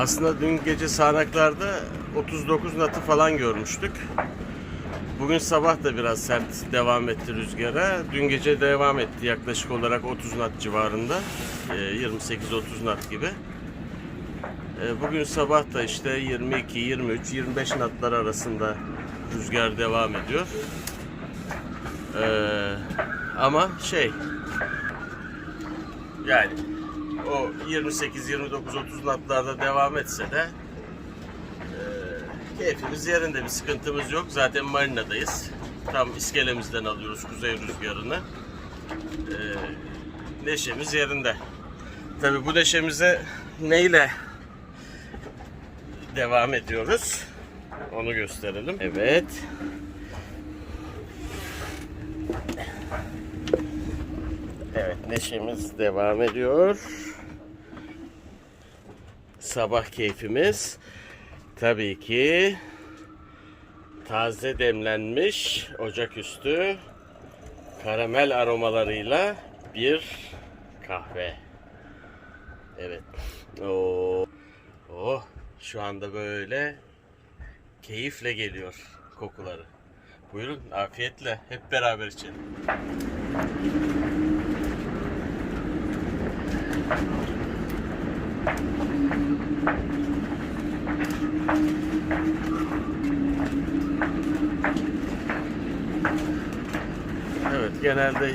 Aslında dün gece sağanaklarda 39 natı falan görmüştük. Bugün sabah da biraz sert devam etti rüzgara. Dün gece devam etti yaklaşık olarak 30 nat civarında. Ee, 28-30 nat gibi. Ee, Bugün sabah da işte 22, 23, 25 natlar arasında rüzgar devam ediyor. Ee, ama şey yani o 28, 29, 30 natlarda devam etse de e, keyfimiz yerinde bir sıkıntımız yok. Zaten marinadayız. Tam iskelemizden alıyoruz kuzey rüzgarını. E, neşemiz yerinde. Tabi bu neşemize neyle devam ediyoruz? Onu gösterelim. Evet. Evet neşemiz devam ediyor. Sabah keyfimiz tabii ki taze demlenmiş ocaküstü karamel aromalarıyla bir kahve. Evet. Oo. Oh, şu anda böyle keyifle geliyor kokuları. Buyurun afiyetle hep beraber içelim. Evet genelde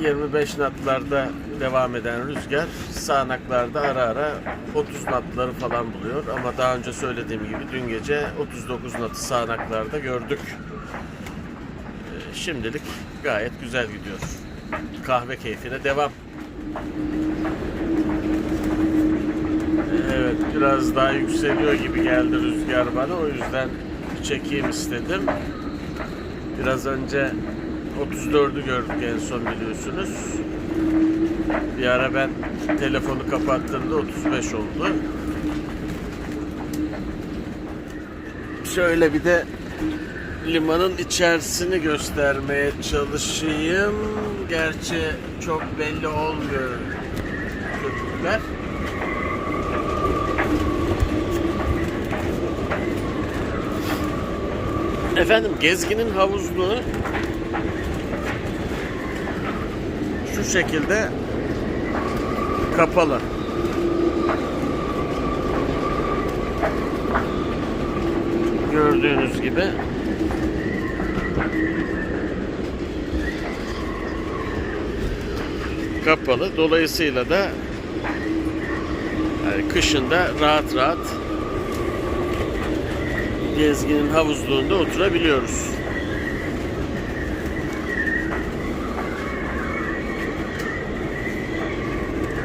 25 natlarda devam eden rüzgar sağanaklarda ara ara 30 natları falan buluyor ama daha önce söylediğim gibi dün gece 39 natı sağanaklarda gördük. Ee, Şimdilik gayet güzel gidiyor. Kahve keyfine devam. Evet biraz daha yükseliyor gibi geldi rüzgar bana o yüzden çekeyim istedim. Biraz önce 34'ü gördük en son biliyorsunuz. Bir ara ben telefonu kapattığımda 35 oldu. Şöyle bir de limanın içerisini göstermeye çalışayım. Gerçi çok belli olmuyor köpükler. Efendim gezginin havuzluğu şu şekilde kapalı. Gördüğünüz gibi kapalı. Dolayısıyla da yani kışında rahat rahat gezginin havuzluğunda oturabiliyoruz.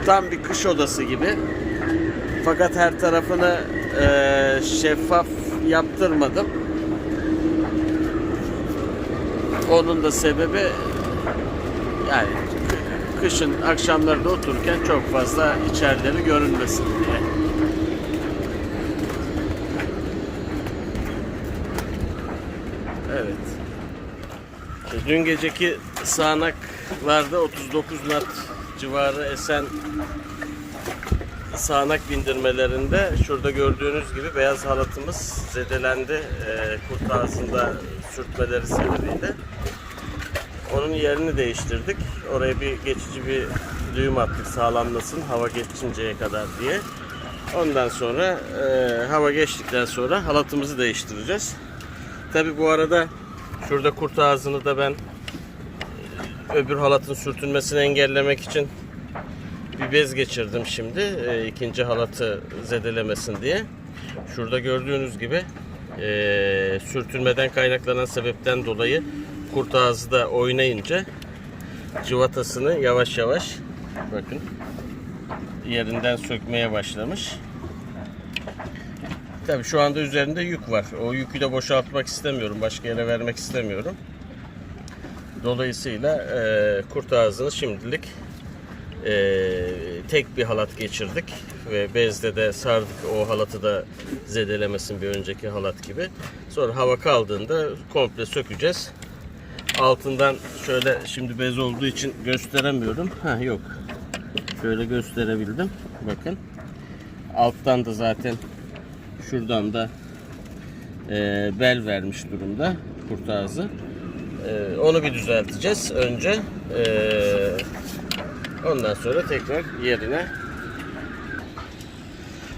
Tam bir kış odası gibi. Fakat her tarafını eee, şeffaf yaptırmadım. Onun da sebebi yani kışın akşamlarda otururken çok fazla içerileri görünmesin diye. Evet. E, Dün geceki sağanaklarda 39 nat civarı esen sağanak bindirmelerinde şurada gördüğünüz gibi beyaz halatımız zedelendi e, kurt ağzında sürtmeleri sebebiyle. Onun yerini değiştirdik. Oraya bir geçici bir düğüm attık sağlamlasın hava geçinceye kadar diye. Ondan sonra e, hava geçtikten sonra halatımızı değiştireceğiz. Tabi bu arada şurada kurt ağzını da ben e, öbür halatın sürtünmesini engellemek için bir bez geçirdim şimdi e, ikinci halatı zedelemesin diye. Şurada gördüğünüz gibi e, sürtünmeden kaynaklanan sebepten dolayı kurt ağzı da oynayınca cıvatasını yavaş yavaş bakın yerinden sökmeye başlamış. Tabii şu anda üzerinde yük var. O yükü de boşaltmak istemiyorum. Başka yere vermek istemiyorum. Dolayısıyla e, kurt ağzını şimdilik e, tek bir halat geçirdik ve bezde de sardık o halatı da zedelemesin bir önceki halat gibi. Sonra hava kaldığında komple sökeceğiz. Altından şöyle şimdi bez olduğu için gösteremiyorum. Ha yok. Şöyle gösterebildim. Bakın. Alttan da zaten Şuradan da e, bel vermiş durumda kurt ağzı. E, onu bir düzelteceğiz önce. E, ondan sonra tekrar yerine.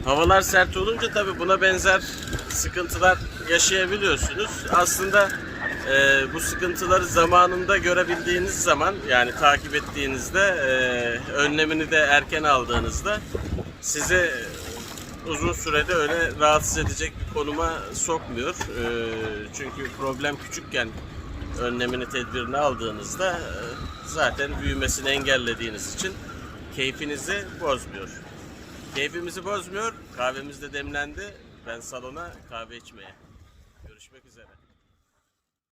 Havalar sert olunca tabi buna benzer sıkıntılar yaşayabiliyorsunuz. Aslında e, bu sıkıntıları zamanında görebildiğiniz zaman yani takip ettiğinizde e, önlemini de erken aldığınızda sizi uzun sürede öyle rahatsız edecek bir konuma sokmuyor. E, çünkü problem küçükken önlemini tedbirini aldığınızda e, zaten büyümesini engellediğiniz için keyfinizi bozmuyor. Keyfimizi bozmuyor. Kahvemiz de demlendi. Ben salona kahve içmeye. Görüşmek üzere.